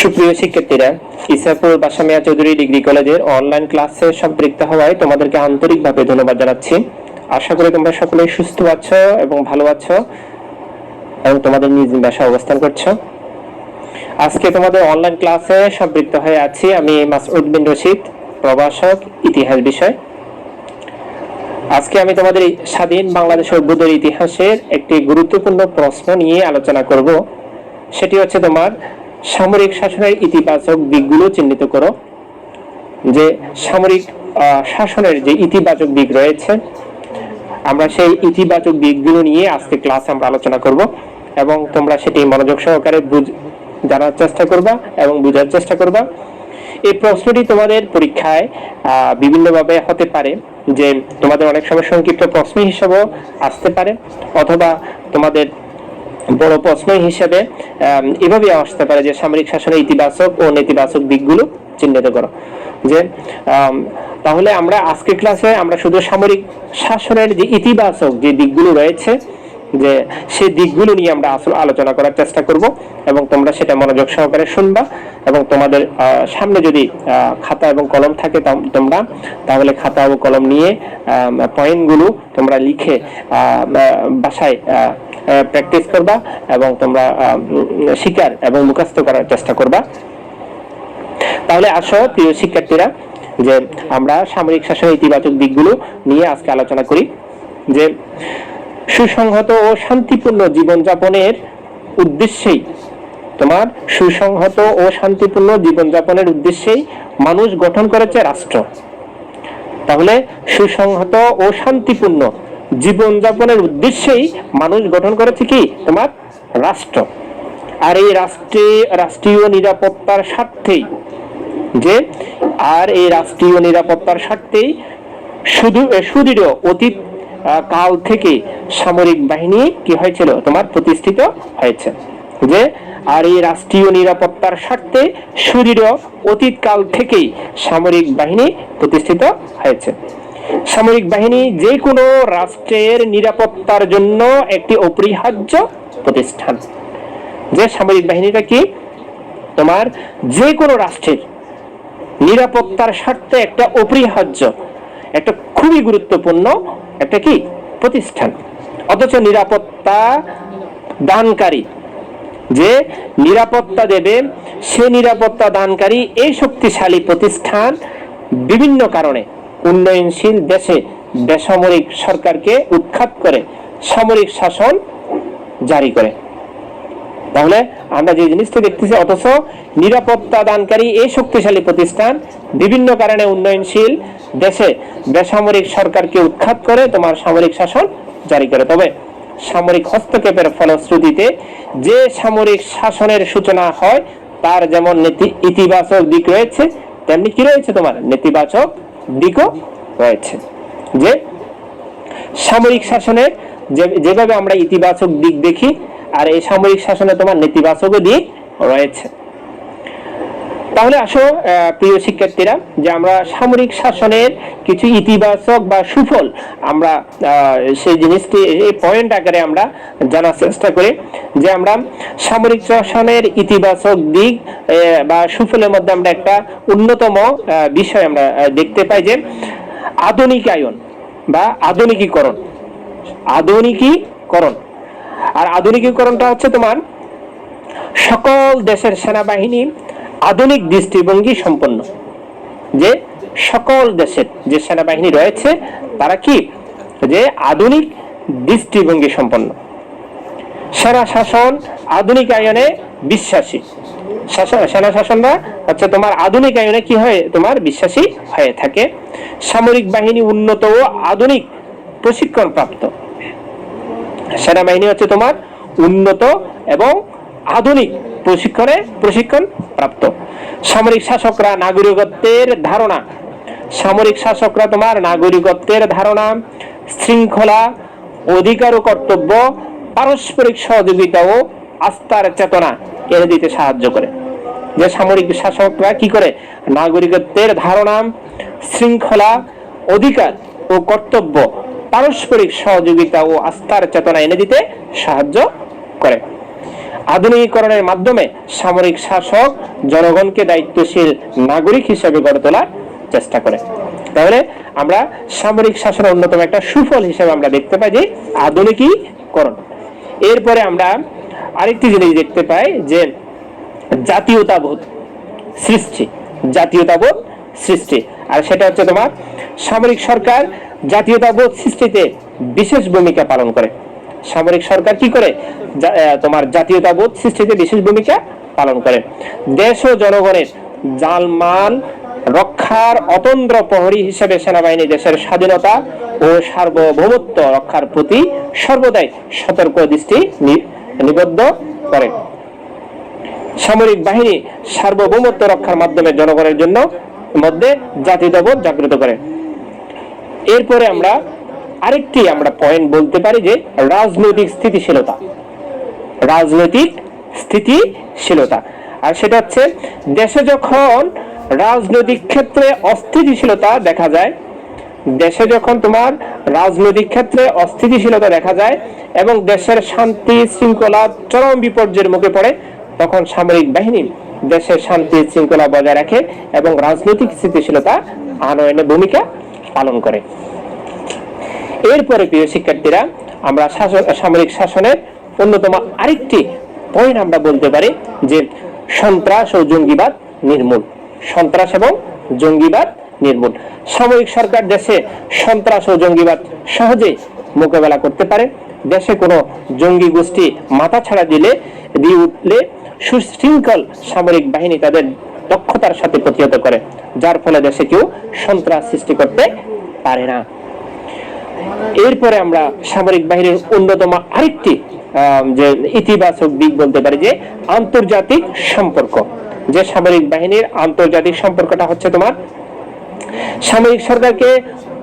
সুপ্রিয় শিক্ষার্থীরা, ইসাপুর বাসামিয়া চৌধুরী ডিগ্রি কলেজের অনলাইন ক্লাসে সম্পৃক্ত হওয়ায় তোমাদেরকে আন্তরিকভাবে ধন্যবাদ জানাচ্ছি। আশা করি তোমরা সকলেই সুস্থ আছো এবং ভালো আছো এবং তোমাদের নিজ বাসায় অবস্থান করছ। আজকে তোমাদের অনলাইন ক্লাসে সম্পৃক্ত হয়ে আছি আমি মাসউদ বিন রশিদ, প্রভাষক, ইতিহাস বিষয়। আজকে আমি তোমাদের স্বাধীন বাংলাদেশ অভ্যুদয়ের ইতিহাসের একটি গুরুত্বপূর্ণ প্রশ্ন নিয়ে আলোচনা করব। সেটি হচ্ছে তোমার সামরিক শাসনের ইতিবাচক দিকগুলো চিহ্নিত করো। যে সামরিক শাসনের যে ইতিবাচক দিক রয়েছে, আমরা সেই ইতিবাচক দিকগুলো নিয়ে আজকে ক্লাসে আমরা আলোচনা করব এবং তোমরা সেটি মনোযোগ সহকারে বুঝ, জানার চেষ্টা করবা এবং বোঝার চেষ্টা করবা। এই প্রশ্নটি তোমাদের পরীক্ষায় বিভিন্নভাবে হতে পারে যে তোমাদের অনেক সময় সংক্ষিপ্ত প্রশ্ন হিসেবেও আসতে পারে অথবা তোমাদের বড় প্রশ্ন হিসেবে এভাবে আসতে পারে যে সামরিক শাসনের ইতিবাচক ও নেতিবাচক দিকগুলো চিহ্নিত করো। যে তাহলে আমরা আজকে ক্লাসে আমরা শুধু সামরিক শাসনের যে ইতিবাচক যে দিকগুলো রয়েছে, যে সেই দিকগুলো নিয়ে আমরা আসলে আলোচনা করার চেষ্টা করব এবং তোমরা সেটা মনোযোগ সহকারে শুনবা এবং তোমাদের সামনে যদি খাতা এবং কলম থাকে তোমরা, তাহলে খাতা ও কলম নিয়ে পয়েন্টগুলো তোমরা লিখে বাসায় প্র্যাকটিস করবা এবং তোমরা শিকার এবং মুখস্থ করার চেষ্টা করবা। তাহলে আসো প্রিয় শিক্ষার্থীরা, যে আমরা সামরিক শাসনের ইতিবাচক দিকগুলো নিয়ে আজকে আলোচনা করি, যে সুসংহত ও শান্তিপূর্ণ জীবনযাপনের উদ্দেশ্যেই, তোমার সুসংহত ও শান্তিপূর্ণ জীবনযাপনের উদ্দেশ্যেই মানুষ গঠন করেছে রাষ্ট্র। তাহলে সুসংহত ও শান্তিপূর্ণ জীবনযাপনের উদ্দেশ্যেই মানুষ গঠন করেছে কি? তোমার রাষ্ট্র। আর এই রাষ্ট্রে, রাষ্ট্রীয় নিরাপত্তার স্বার্থেই যে, আর এই রাষ্ট্রীয় নিরাপত্তার স্বার্থেই শুধু, সুদৃঢ় অতীত কাল থেকে সামরিক বাহিনী কি হয়েছিল? তোমার প্রতিষ্ঠিত হয়েছে। যে, আর এই রাষ্ট্রীয় নিরাপত্তার স্বার্থে সুদৃঢ় অতীত কাল থেকেই সামরিক বাহিনী প্রতিষ্ঠিত হয়েছে। সামরিক বাহিনী যে কোনো রাষ্ট্রের নিরাপত্তার জন্য একটি অপরিহার্য প্রতিষ্ঠান। যে সামরিক বাহিনীটা কি? তোমার যে কোনো রাষ্ট্রের নিরাপত্তার স্বার্থে একটা অপরিহার্য, একটা খুবই গুরুত্বপূর্ণ একটা কি? প্রতিষ্ঠান। অথচ নিরাপত্তা দানকারী, যে নিরাপত্তা দেবে, সে নিরাপত্তা দানকারী এই শক্তিশালী প্রতিষ্ঠান বিভিন্ন কারণে উন্নয়নশীল দেশে বেসামরিক সরকারকে উৎখাত করে সামরিক শাসন জারি করে। তাহলে আমরা যে জিনিসটা দেখতেছি, অথচ নিরাপত্তা দানকারী এই শক্তিশালী প্রতিষ্ঠান বিভিন্ন কারণে উন্নয়নশীল দেশে বেসামরিক সরকারকে উৎখাত করে তোমার সামরিক শাসন জারি করে। তবে সামরিক হস্তক্ষেপের ফলশ্রুতিতে যে সামরিক শাসনের সূচনা হয়, তার যেমন ইতিবাচক দিক রয়েছে, তেমনি কি রয়েছে তোমার? নেতিবাচক দিকও রয়েছে। যে সামরিক শাসনের যেভাবে আমরা ইতিবাচক দিক দেখি, আর এই সামরিক শাসনে তোমার নেতিবাচকও দিক রয়েছে। তাহলে আসো প্রিয় শিক্ষার্থীরা, যে আমরা সামরিক শাসনের কিছু ইতিবাচক বা সুফল আমরা সেই জিনিসটি, এই পয়েন্ট আকারে আমরা জানার চেষ্টা করি, যে আমরা সামরিক শাসনের ইতিবাচক দিক বা সুফলের মধ্যে আমরা একটা অন্যতম বিষয় আমরা দেখতে পাই যে আধুনিকায়ন বা আধুনিকীকরণ। আধুনিকীকরণ। আর আধুনিকীকরণটা হচ্ছে তোমার সকল দেশের সেনাবাহিনী আধুনিক দৃষ্টিভঙ্গি সম্পন্ন, যে সকল দেশের যে সেনাবাহিনী রয়েছে, তারা কি? যে আধুনিক দৃষ্টিভঙ্গি সম্পন্ন। সেনা শাসন আধুনিক আয়নে বিশ্বাসী। সেনা শাসনরা হচ্ছে তোমার আধুনিকায়নে কি হয়, তোমার বিশ্বাসী হয়ে থাকে। সামরিক বাহিনী উন্নত ও আধুনিক প্রশিক্ষণ প্রাপ্ত সেনাবাহিনী হচ্ছে তোমার উন্নত এবং আধুনিক প্রশিক্ষণে প্রশিক্ষণ প্রাপ্ত। সামরিক শাসকরা নাগরিকত্বের ধারণা। সামরিক শাসকরা তোমার নাগরিকত্বের ধারণা, শৃঙ্খলা, অধিকার ও কর্তব্য, পারস্পরিক সহযোগিতা ও আস্থার চেতনা এনে দিতে সাহায্য করে। যে সামরিক শাসকরা কি করে? নাগরিকত্বের ধারণা, শৃঙ্খলা, অধিকার ও কর্তব্য, পারস্পরিক সহযোগিতা ও আস্থার চেতনা এনে দিতে সাহায্য করে। আধুনিকীকরণের মাধ্যমে সামরিক শাসক জনগণকে দায়িত্বশীল নাগরিক হিসেবে গড়ে তোলার চেষ্টা করে। তাহলে আমরা সামরিক শাসনের অন্যতম একটা সুফল হিসেবে আমরা দেখতে পাই যে আধুনিকীকরণ। এরপরে আমরা আরেকটি জিনিস দেখতে পাই যে জাতীয়তাবোধ সৃষ্টি জাতীয়তাবোধ সৃষ্টি। আর সেটা হচ্ছে তোমার সামরিক সরকার জাতীয়তাবোধ সৃষ্টিতে বিশেষ ভূমিকা পালন করে। সামরিক সরকার কি করে তোমার জাতীয়তাবোধ সৃষ্টিতে বিশেষ ভূমিকা পালন করে? দেশ ও জনগণের জালমাল রক্ষার অতন্দ্র প্রহরী হিসেবে সেনাবাহিনী দেশের স্বাধীনতা ও সার্বভৌমত্ব রক্ষার প্রতি সর্বদাই সতর্ক দৃষ্টি নিবদ্ধ করে। সামরিক বাহিনী সার্বভৌমত্ব রক্ষার মাধ্যমে জনগণের জন্য মধ্যে জাতীয়তাবোধ জাগ্রত করে। এরপরে আমরা আরেকটি আমরা পয়েন্ট বলতে পারি যে রাজনৈতিক স্থিতিশীলতা। রাজনৈতিক স্থিতিশীলতা। আর সেটা হচ্ছে দেশে যখন রাজনৈতিক ক্ষেত্রে অস্থিতিশীলতা দেখা যায়, দেশে যখন তোমার রাজনৈতিক ক্ষেত্রে অস্থিতিশীলতা দেখা যায় এবং দেশের শান্তি শৃঙ্খলা চরম বিপর্যয়ের মুখে পড়ে, তখন সামরিক বাহিনী দেশের শান্তি শৃঙ্খলা বজায় রাখে এবং রাজনৈতিক স্থিতিশীলতা আনয়নে ভূমিকা পালন করে। এরপরে প্রিয় শিক্ষার্থীরা, আমরা শাসন, সামরিক শাসনের অন্যতম আরেকটি পয়েন্ট আমরা বলতে পারি যে সন্ত্রাস ও জঙ্গিবাদ নির্মূল। সন্ত্রাস এবং জঙ্গিবাদ নির্মূল। সামরিক সরকার দেশে সন্ত্রাস ও জঙ্গিবাদ সহজে মোকাবেলা করতে পারে। দেশে কোনো জঙ্গি গোষ্ঠী মাথা ছাড়া দিলে দিয়ে উঠলে সুশৃঙ্খল সামরিক বাহিনী তাদের দক্ষতার সাথে প্রতিহত করে, যার ফলে দেশে কেউ সন্ত্রাস সৃষ্টি করতে পারে না। এরপরে আমরা সামরিক বাহিনীর অন্যতম আরেকটি যে ইতিবাচক দিক বলতে পারি যে আন্তর্জাতিক সম্পর্ক। যে সামরিক বাহিনীর আন্তর্জাতিক সম্পর্কটা হচ্ছে তোমার, সামরিক সরকারকে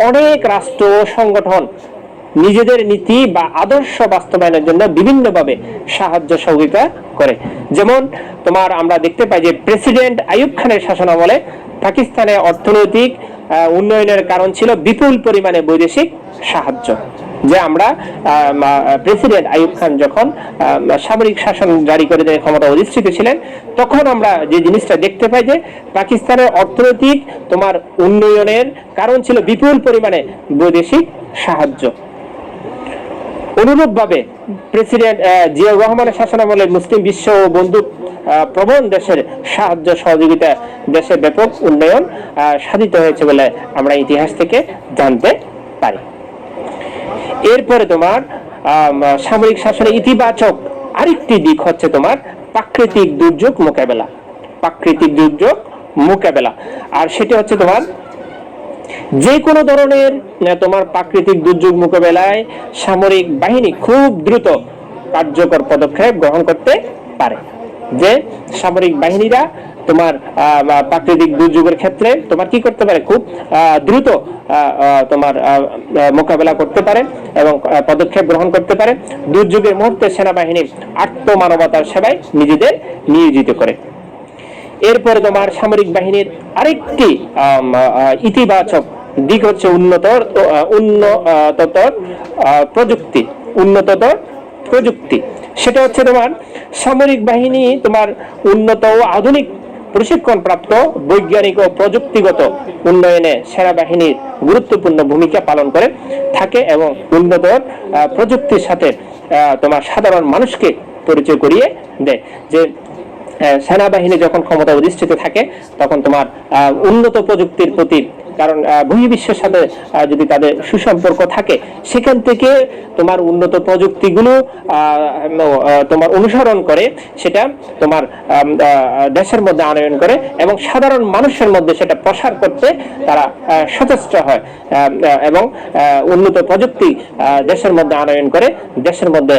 অনেক রাষ্ট্র, সংগঠন নিজেদের নীতি বা আদর্শ বাস্তবায়নের জন্য বিভিন্নভাবে সাহায্য সহযোগিতা করে। যেমন তোমার আমরা দেখতে পাই যে প্রেসিডেন্ট আইয়ুব খানের শাসনামলে পাকিস্তানে অর্থনৈতিক উন্নয়নের কারণ ছিল বিপুল পরিমাণে বৈদেশিক সাহায্য, যে আমরা প্রেসিডেন্ট আইব খান যখন সামরিক শাসন জারি করে দিয়ে, ক্ষমতা অধিষ্ঠিত ছিলেন, তখন আমরা যে জিনিসটা দেখতে পাই যে পাকিস্তানের অর্থনৈতিক তোমার উন্নয়নের কারণ ছিল বিপুল পরিমাণে বৈদেশিক সাহায্য। অনুরূপভাবে প্রেসিডেন্ট জিয়াউর রহমানের শাসনামলে মুসলিম বিশ্ব ও বন্ধু প্রবণ দেশের সাহায্য সহযোগিতা দেশের ব্যাপক উন্নয়ন সাধিত হয়েছে বলে আমরা ইতিহাস থেকে জানতে পারি। এরপরে তোমার সামরিক শাসনের ইতিবাচক আরেকটি দিক হচ্ছে তোমার প্রাকৃতিক দুর্যোগ মোকাবেলা। প্রাকৃতিক দুর্যোগ মোকাবেলা। আর সেটা হচ্ছে তোমার যে কোনো ধরনের তোমার প্রাকৃতিক দুর্যোগ মোকাবেলায় সামরিক বাহিনী খুব দ্রুত কার্যকর পদক্ষেপ গ্রহণ করতে পারে। যে সামরিক বাহিনীরা তোমার প্রাকৃতিক দুর্যোগের ক্ষেত্রে তোমার কি করতে পারে? খুব দ্রুত তোমার মোকাবেলা করতে পারে এবং পদক্ষেপ গ্রহণ করতে পারে। দুর্যোগের মুহূর্তে সেনাবাহিনী আত্মমানবতার সেবায় নিজেদের নিয়োজিত করে। এরপরে তোমার সামরিক বাহিনীর আরেকটি ইতিবাচক দিক হচ্ছে উন্নতর উন্নততর প্রযুক্তি উন্নততর প্রযুক্তি। সেটা হচ্ছে তোমার সামরিক বাহিনী, তোমার উন্নত ও আধুনিক প্রশিক্ষণ প্রাপ্ত বৈজ্ঞানিক ও প্রযুক্তিগত উন্নয়নে সেনাবাহিনীর গুরুত্বপূর্ণ ভূমিকা পালন করে থাকে এবং উন্নত প্রযুক্তির সাথে তোমার সাধারণ মানুষকে পরিচয় করিয়ে দেয়। যে সেনাবাহিনী যখন ক্ষমতা অধিষ্ঠিত থাকে তখন তোমার উন্নত প্রযুক্তির প্রতি কারণ বহির্বিশ্বের সাথে যদি তাদের সুসম্পর্ক থাকে সেখান থেকে তোমার উন্নত প্রযুক্তিগুলো তোমার অনুসরণ করে সেটা তোমার দেশের মধ্যে আনয়ন করে এবং সাধারণ মানুষের মধ্যে সেটা প্রসার করতে তারা সচেষ্ট হয় এবং উন্নত প্রযুক্তি দেশের মধ্যে আনয়ন করে দেশের মধ্যে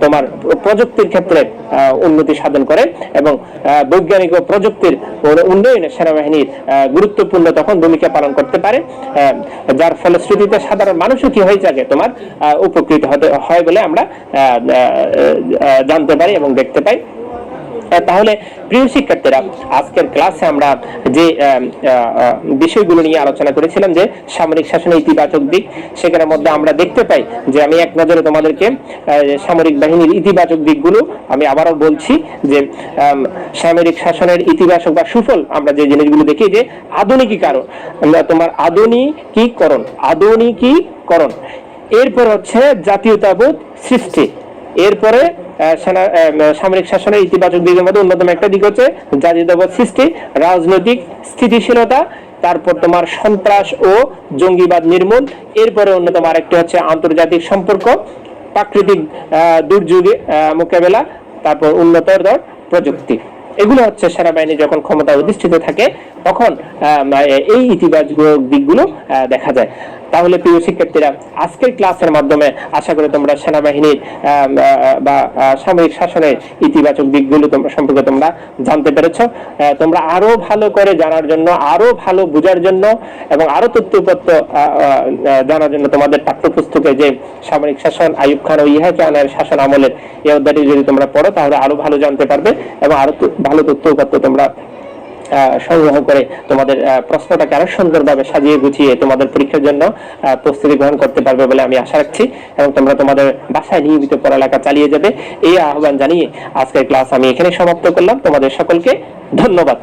তোমার প্রযুক্তির ক্ষেত্রে উন্নতি সাধন করে এবং বৈজ্ঞানিক ও প্রযুক্তির উন- উন্নয়নে সেনাবাহিনীর আহ, গুরুত্বপূর্ণ তখন ভূমিকা পালন করতে পারে যার ফলশ্রুতিতে সাধারণ মানুষও কি হয়ে থাকে তোমার উপকৃত হতে হয় বলে আমরা জানতে পারি এবং দেখতে পাই। তাহলে প্রিয় শিক্ষার্থীরা, আজকের ক্লাসে আমরা যে বিষয়গুলো নিয়ে আলোচনা করেছিলাম যে সামরিক শাসনের ইতিবাচক দিক সেখানের মধ্যে আমরা দেখতে পাই যে আমি এক নজরে তোমাদেরকে সামরিক বাহিনীর ইতিবাচক দিকগুলো আমি আবারও বলছি যে সামরিক শাসনের ইতিবাচক বা সুফল আমরা যে জিনিসগুলো দেখি যে আধুনিকীকরণ তোমার আধুনিকীকরণ আধুনিকীকরণ। এরপর হচ্ছে জাতীয়তাবোধ সৃষ্টি। এরপরে সেনা- সামরিক শাসনের ইতিবাচক দিকের মধ্যে অন্যতম একটা দিক হচ্ছে জাতীয়তাবোধ সৃষ্টি, রাজনৈতিক স্থিতিশীলতা, তারপর তোমার সন্ত্রাস ও জঙ্গিবাদ নির্মূল, এরপরে অন্যতম আরেকটি হচ্ছে আন্তর্জাতিক সম্পর্ক, প্রাকৃতিক দুর্যোগে মোকাবেলা, তারপর উন্নতর প্রযুক্তি। এগুলো হচ্ছে সেনাবাহিনী যখন ক্ষমতা অধিষ্ঠিত থাকে তখন এই ইতিবাচক দিকগুলো দেখা যায়। তাহলে প্রিয় শিক্ষার্থীরা, আজকের ক্লাসের মাধ্যমে আশা করি তোমরা সেনাবাহিনীর বা সামরিক শাসনের ইতিবাচক দিকগুলো তোমরা সম্পর্কে তোমরা জানতে পেরেছ। তোমরা আরও ভালো করে জানার জন্য, আরও ভালো বোঝার জন্য এবং আরও তথ্যপত্র জানার জন্য তোমাদের পাঠ্যপুস্তকে যে সামরিক শাসন আইয়ুব খান ও ইহা খানের শাসন আমলের এই অধ্যায়টি যদি তোমরা পড়ো, তাহলে আরও ভালো জানতে পারবে এবং আরও ভালো তথ্যপত্র তোমরা সংগ্রহ করে তোমাদের প্রশ্নটাকে আরও সুন্দরভাবে সাজিয়ে গুছিয়ে তোমাদের পরীক্ষার জন্য প্রস্তুতি গ্রহণ করতে পারবে বলে আমি আশা রাখছি এবং তোমরা তোমাদের বাসায় নিয়মিত পড়ালেখা চালিয়ে যাবে। এই আহ্বান জানিয়ে আজকের ক্লাস আমি এখানে সমাপ্ত করলাম। তোমাদের সকলকে ধন্যবাদ।